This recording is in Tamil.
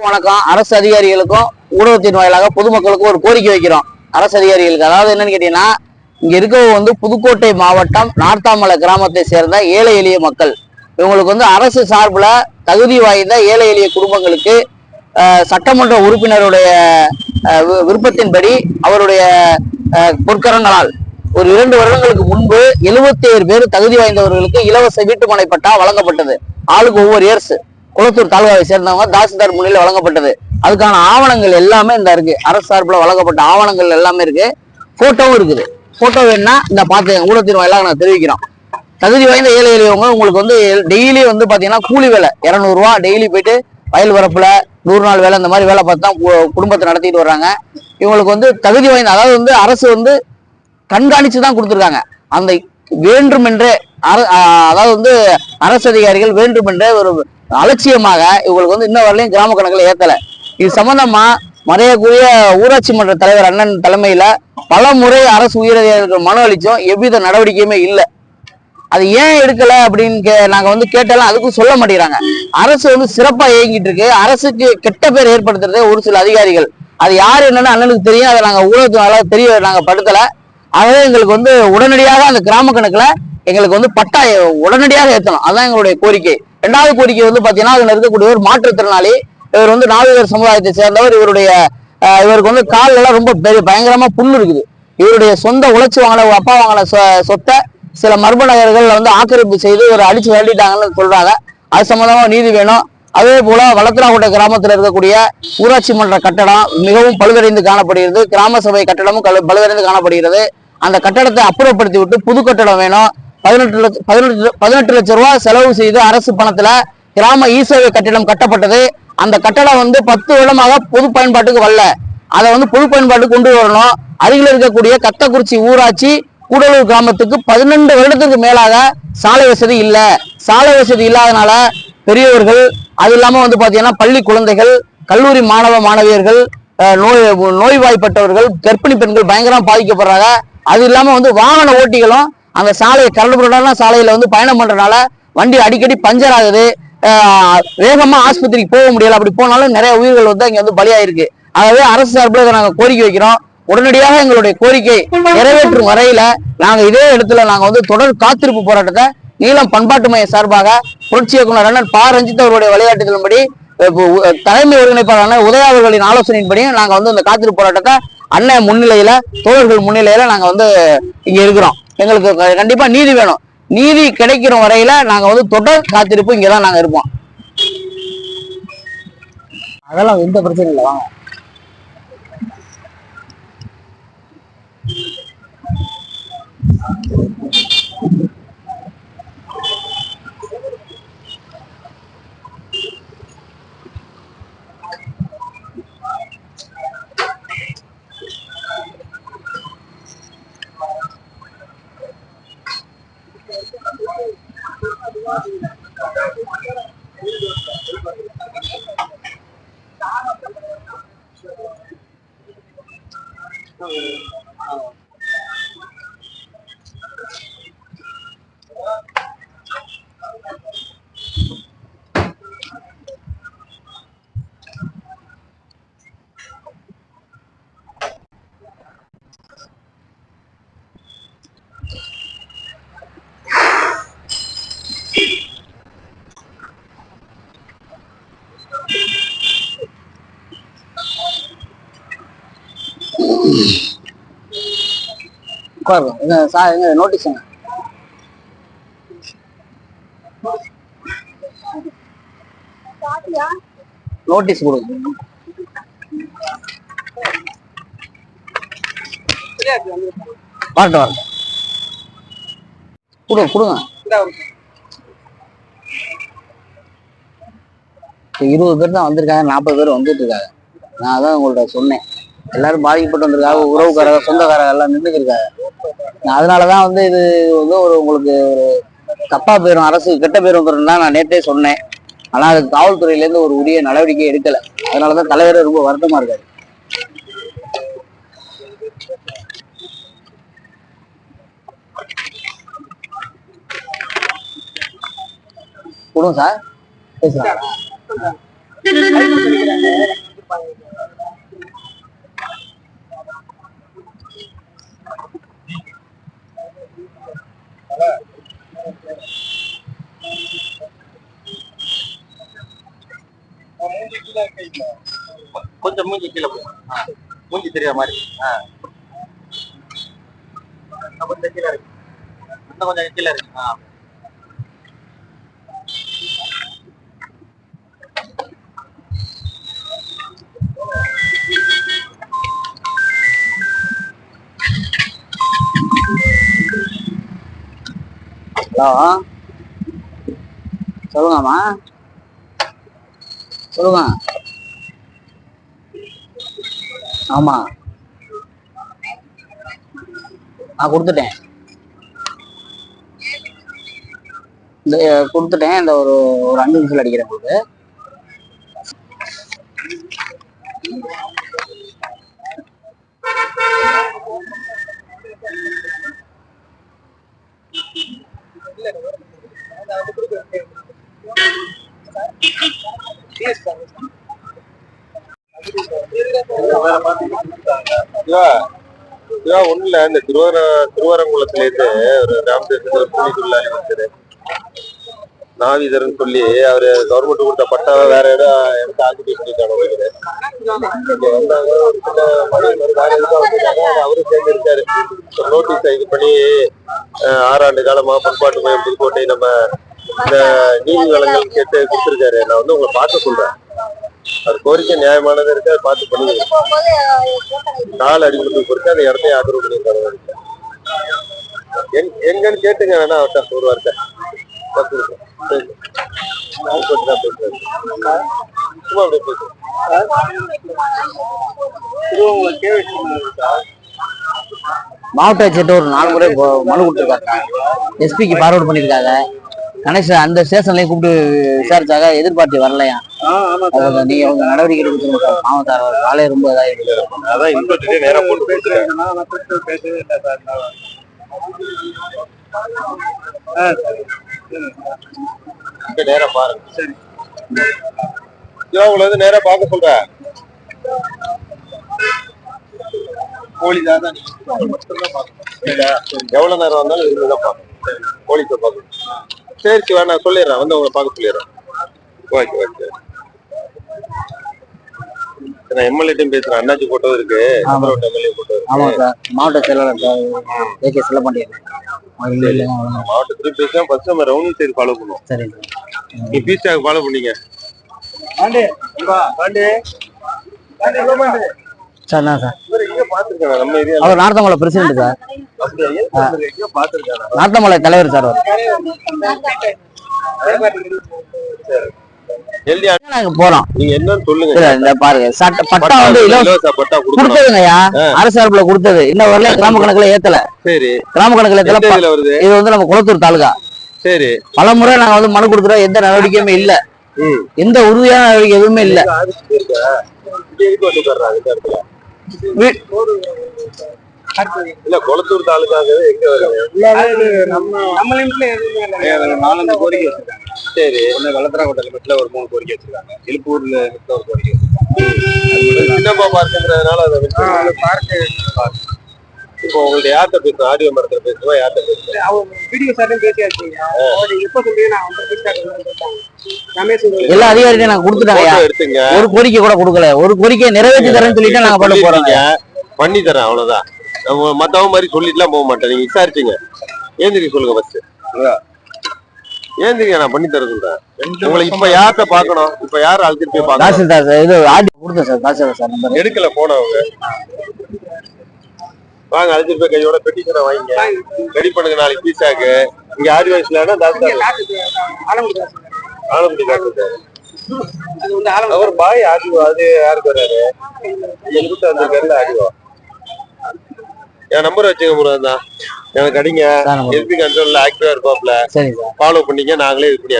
வணக்கம் அரசு அதிகாரிகளுக்கும் ஊடகத்தின் வாயிலாக பொதுமக்களுக்கும் ஒரு கோரிக்கை வைக்கிறோம். அரசு அதிகாரிகளுக்கு. அதாவது என்னன்னு கேட்டீங்கன்னா இங்க இருக்கவங்க வந்து புதுக்கோட்டை மாவட்டம் நார்த்தாமலை கிராமத்தை சேர்ந்த ஏழை எளிய மக்கள். இவங்களுக்கு வந்து அரசு சார்பில் தகுதி வாய்ந்த ஏழை எளிய குடும்பங்களுக்கு சட்டமன்ற உறுப்பினருடைய வி- விருப்பத்தின்படி அவருடைய பொற்கரங்களால் ஒரு இரண்டு வருடங்களுக்கு முன்பு 77 பேர் தகுதி வாய்ந்தவர்களுக்கு இலவச வீட்டுமனை பட்டா வழங்கப்பட்டது. ஆளுக்கு ஒவ்வொரு இயர்ஸ் குளத்தூர் தாலுகாவை சேர்ந்தவங்க தாசில்தார் முன்னிலையில் வழங்கப்பட்டது. அதுக்கான ஆவணங்கள் எல்லாமே இந்த இருக்கு. அரசு சார்பில் வழங்கப்பட்ட ஆவணங்கள் எல்லாமே இருக்கு. போட்டோவும் இருக்குது. போட்டோ வேணும்னா இந்த பார்த்து ஊடகத்தின் வாயிலாக நான் தெரிவிக்கிறோம். தகுதி வாய்ந்த ஏழை எளியவங்க உங்களுக்கு வந்து டெய்லி வந்து பார்த்தீங்கன்னா கூலி வேலை. இரநூறுவா டெய்லி போயிட்டு வயல் வரப்புல நூறு நாள் வேலை இந்த மாதிரி வேலை பார்த்து தான் குடும்பத்தை நடத்திட்டு வர்றாங்க. இவங்களுக்கு வந்து தகுதி வாய்ந்த அதாவது வந்து அரசு வந்து கண்காணிச்சு தான் கொடுத்துருக்காங்க. அந்த வேண்டுமென்றே அர- அதாவது வந்து அரசு அதிகாரிகள் வேண்டுமென்றே ஒரு அலட்சியமாக இவங்களுக்கு வந்து இன்ன வரலையும் கிராம கணக்கில் ஏத்தல. இது சம்பந்தமா மறையக்கூடிய ஊராட்சி மன்ற தலைவர் அண்ணன் தலைமையில பல முறை அரசு உயரதிகாரிகள் மனு அளித்தோம். எவ்வித நடவடிக்கையுமே இல்லை. அது ஏன் எடுக்கல அப்படின்னு கே- நாங்க வந்து கேட்டாலும் அதுக்கும் சொல்ல மாட்டேங்கிறாங்க. அரசு வந்து சிறப்பா இயங்கிட்டு இருக்கு. அரசுக்கு கெட்ட பேர் ஏற்படுத்துறது ஒரு சில அதிகாரிகள். அது யார் என்னன்னு அண்ணனுக்கு தெரியும். அதை நாங்க ஊடகத்தினால தெரிய நாங்க படுத்தல. ஆகவே எங்களுக்கு வந்து உடனடியாக அந்த கிராம கணக்குல எங்களுக்கு வந்து பட்டா உடனடியாக ஏற்றணும் அதான் எங்களுடைய கோரிக்கை. ரெண்டாவது கோரிக்கை வந்து பாத்தீங்கன்னா அதுல இருக்கக்கூடிய ஒரு மாற்றுத்திறனாளி இவர் வந்து நாவிகர் சமுதாயத்தை சேர்ந்தவர். இவருடைய இவருக்கு வந்து காலெல்லாம் ரொம்ப பெரிய பயங்கரமா புண்ணு இருக்குது. இவருடைய சொந்த உழைச்சி வாங்கின அப்பா வாங்கின சொ- சொத்தை சில மர்ம நகர்கள் வந்து ஆக்கிரமிப்பு செய்து ஒரு அடிச்சு விரட்டிட்டாங்கன்னு சொல்றாங்க. அது சம்பந்தமா நீதி வேணும். அதே போல வளத்தனாகுட்டை கிராமத்தில் இருக்கக்கூடிய ஊராட்சி மன்ற கட்டடம் மிகவும் பழுதடைந்து காணப்படுகிறது. கிராம சபை கட்டடமும் பழுதடைந்து காணப்படுகிறது. அந்த கட்டடத்தை அப்புறப்படுத்தி விட்டு புது கட்டடம் வேணும். பதினெட்டு லட்சம் பதினெட்டு பதினெட்டு லட்சம் ரூபாய் செலவு செய்து அரசு பணத்துல கிராம இ கட்டிடம் கட்டப்பட்டது. அந்த கட்டடம் வந்து பத்து வருடமாக பொது பயன்பாட்டுக்கு வரல. அதை வந்து பொது பயன்பாட்டுக்கு கொண்டு வரணும். அருகில் இருக்கக்கூடிய கத்தக்குறிச்சி ஊராட்சி கூடலூர் கிராமத்துக்கு பதினெண்டு வருடத்துக்கு மேலாக சாலை வசதி இல்லை. சாலை வசதி இல்லாதனால பெரியவர்கள் அது இல்லாமல் வந்து பார்த்தீங்கன்னா பள்ளி குழந்தைகள் கல்லூரி மாணவ மாணவியர்கள் நோய் நோய்வாய்ப்பட்டவர்கள் கர்ப்பிணி பெண்கள் பயங்கரமாக பாதிக்கப்படுறாங்க. அது இல்லாமல் வந்து வாகன ஓட்டிகளும் அந்த சாலையை கரடுபுரடான சாலையில வந்து பயணம் பண்றதுனால வண்டி அடிக்கடி பஞ்சர் ஆகுது. வேகமாக வேகமா ஆஸ்பத்திரிக்கு போக முடியல. அப்படி போனாலும் நிறைய உயிர்கள் வந்து இங்க வந்து பலியாயிருக்கு. ஆகவே அரசு சார்பில் இதை நாங்கள் கோரிக்கை வைக்கிறோம். உடனடியாக எங்களுடைய கோரிக்கை நிறைவேற்றும் வரையில நாங்கள் இதே இடத்துல நாங்கள் வந்து தொடர் காத்திருப்பு போராட்டத்தை நீளம் பண்பாட்டு மைய சார்பாக புரட்சி இயக்குனர் அண்ணன் பா. ரஞ்சித் அவருடைய வழிகாட்டுதலின்படி தலைமை ஒருங்கிணைப்பாளரான உதய அவர்களின் ஆலோசனையின்படியும் நாங்கள் வந்து இந்த காத்திருப்பு போராட்டத்தை அண்ணன் முன்னிலையில தோழர்கள் முன்னிலையில நாங்கள் வந்து இங்கே இருக்கிறோம். எங்களுக்கு கண்டிப்பா நீதி வேணும். நீதி கிடைக்கிற வரையில நாங்க வந்து தொடர் காத்திருப்பு இங்கதான் நாங்க இருப்போம். அதெல்லாம் எந்த பிரச்சனையும் இல்லை வாங்க. Thank you. உட்காருங்க சார் எங்க நோட்டீஸுங்க நோட்டீஸ் கொடுங்க வரட்டும் வரட்டும் கொடுங்க கொடுங்க. இருபது பேர் தான் வந்திருக்காங்க நாற்பது பேர் வந்துட்டு இருக்காங்க. நான் அதான் உங்கள்ட்ட சொன்னேன். எல்லாரும் பாதிக்கப்பட்டு வந்திருக்காங்க. உறவுக்காரங்க சொந்தக்காரங்க எல்லாம் நின்றுக்கு இருக்காங்க நான் அதனாலதான் வந்து இது வந்து ஒரு உங்களுக்கு ஒரு தப்பா போயிடும் அரசு கெட்ட பேர் வந்துடும் தான் நான் நேற்றே சொன்னேன். ஆனா அது காவல்துறையில இருந்து ஒரு உரிய நடவடிக்கை எடுக்கல. அதனாலதான் தலைவர் ரொம்ப வருத்தமா இருக்காரு. கொடுங்க சார். பேசுறாங்க கொஞ்சம் மூஞ்சி கீழே போ. மூஞ்சி தெரியாத மாதிரி. ஆ. கொஞ்சம் கீழே இருக்கு. இன்னும் கொஞ்சம் கீழே இருக்கு. ஆ. ஹலோ. சொல்லுங்கம்மா. சொல்லுங்க. ஆமா. நான் கொடுத்துட்டேன். இந்த கொடுத்துட்டேன். இந்த ஒரு ஒரு அஞ்சு நிமிஷம் அடிக்கிறேன் உங்களுக்கு. சிவா சிவா ஒண்ணு இல்ல இந்த திருவர திருவரங்குளத்துல இருந்து ஒரு ராமதேசத்துல புள்ளி தொழிலாளி வந்தாரு நாவிதர்னு சொல்லி அவரு கவர்மெண்ட் கொடுத்த பட்டாவை வேற இடம் எடுத்து ஆக்கிட்டு இருக்காங்க வந்தாங்க ஒரு சின்ன மழை அவரும் சேர்ந்து இருக்காரு. ஒரு நோட்டீஸ் இது பண்ணி ஆறாண்டு காலமா பண்பாட்டு மையம் புதுக்கோட்டை நம்ம இந்த நீதி வளங்கள் கேட்டு கொடுத்துருக்காரு. நான் வந்து உங்களை பார்க்க சொல்றேன். அது கோரிக்கை நியாயமானது இருக்கு அதை பார்த்து பண்ணுங்க கால் அடிபட்டு பொறுத்து அந்த இடத்தையும் ஆதரவு பண்ணியிருக்காங்க எங் எங்கன்னு கேட்டுங்க வேணா அவர்கிட்ட ஒரு வார்த்தை. பத்து நிமிஷம். சும்மா அப்படியே பேசு. மாவட்ட ஆட்சியர்கிட்ட ஒரு நாலு முறை மனு கொடுத்துருக்காங்க. எஸ்பிக்கு ஃபார்வர்ட் பண்ணியிருக்காங்க. கணேஷ் அந்த ஸ்டேஷன்லேயும் கூப்பிட்டு விசாரிச்சாங்க எதிர்பார்த்து வரலையா நீங்க அவங்க நடவடிக்கை சார் மாவட்ட காலை ரொம்ப அதான் இன்ஸ்பெக்டரே நேரா போட்டு பேசுறேன். இங்க நேரா பாருங்க. சரி. உங்களை வந்து நேரா பார்க்க சொல்றேன். கோழி தான் எவ்வளவு நேரம் வந்தாலும் இருந்து தான் பார்க்கணும். போலீஸை பார்க்கணும். சரி சிவா நான் சொல்லிடுறேன். வந்து உங்களை பார்க்க சொல்லிடுறேன். Okay okay. நான் எம்எல்ஏட்டையும் பேசுறேன். அண்ணாச்சி போட்டோ இருக்கு. ஆமா. எம்எல்ஏ போட்டோ இருக்கு. ஆமா சார் மாவட்ட செயலாளர் சார் ஏகே செல்ல பண்ணியிருக்கேன் மாவட்டத்துல பேசினா ஃபர்ஸ்ட் நம்ம ரவுண்டிங் சைடு ஃபாலோ பண்ணுவோம். சரி நீ பீஸ் டேக் ஃபாலோ பண்ணீங்க. சார் என்ன சார் அவர் நார்த்தமலை பிரசிடண்ட் சார் நார்த்தமலை தலைவர் சார். அவர் எல்டிஆர் நாங்க போறோம். நீங்க என்னன்னு சொல்லுங்க. இந்த பாருங்க சட்ட பட்டா வந்து இலவச பட்டா கொடுத்ததுங்கய்யா. கொடுத்தது. இன்ன வரல கிராம கணக்குல ஏத்தல. சரி. கிராம கணக்குல ஏத்தல. வருது? இது வந்து நம்ம குளத்தூர் தாலுகா. சரி. பல முறை நாங்க வந்து மனு கொடுத்துறோம் எந்த நடவடிக்கையுமே இல்ல. எந்த உறுதியான நடவடிக்கை எதுவுமே இல்ல. இல்ல குளத்தூர் தாலுக்காங்கிறது எங்க வருது? நாலஞ்சு கோரிக்கை சரி. ஒண்ணு வெள்ளத்தராங்கோட்டை லிமிட்ல ஒரு மூணு கோரிக்கை வச்சிருக்காங்க. எழுப்பூர்ல லிமிட்ல ஒரு கோரிக்கை வச்சிருக்காங்க. சின்னப்பா பார்க்குங்கிறதுனால அதை பார்க்கு இப்போ உங்கள்ட்ட யார்கிட்ட பேசுவோம் ஆடியோ மரத்துல பேசுவோம் யார்கிட்ட பேசுவோம் வீடியோ சார்ட்டும் பேசியாச்சுங்க. அவர் எப்ப சொல்றீங்க நான் எல்லா அதிகாரியும் நாங்க கொடுத்துட்டாங்கய்யா போட்டோ எடுத்துங்க. ஒரு கோரிக்கை கூட கொடுக்கல. ஒரு கோரிக்கையை நிறைவேற்றி தரேன்னு சொல்லிட்டு நாங்க பண்ண போறோம். பண்ணி தரேன் அவ்வளவுதான். மத்தவங்க மாதிரி சொல்லிட்டுலாம் போக மாட்டேன். நீங்க விசாரிச்சுங்க. ஏந்திரி சொல்லுங்க ஃபர்ஸ்ட் ஏந்திரிங்க நான் பண்ணி தர சொல்றேன். உங்களை இப்ப யார்கிட்ட பாக்கணும் இப்ப யார் அழைச்சிட்டு போய் பாக்கணும் தாசில்தார் சார் இது ஆடி கொடுத்தேன் சார் தாசில்தார் சார் நம்பர். எடுக்கல போன அவங்க. வாங்க அழைச்சிட்டு போய் கையோட பெட்டிஷனை வாங்கிங்க. ரெடி பண்ணுங்க நாளைக்கு பீஸாக்கு இங்க ஆடி வயசுலன்னா தாஸ்தார் ஆலங்குடி டாக்டர் ஆலங்குடி. அவர் பாய் ஆடிவா அது யாருக்கு வராரு? எங்கிட்ட வந்திருக்காருல ஆடிவா என் நம்பர் வச்சுங்க முருகன் தான் எனக்கு அடிங்க. எஸ்பி கண்ட்ரோல்ல ஆக்டிவா இருப்பாப்ல. ஃபாலோ பண்ணீங்க. நாங்களே இது பண்ணி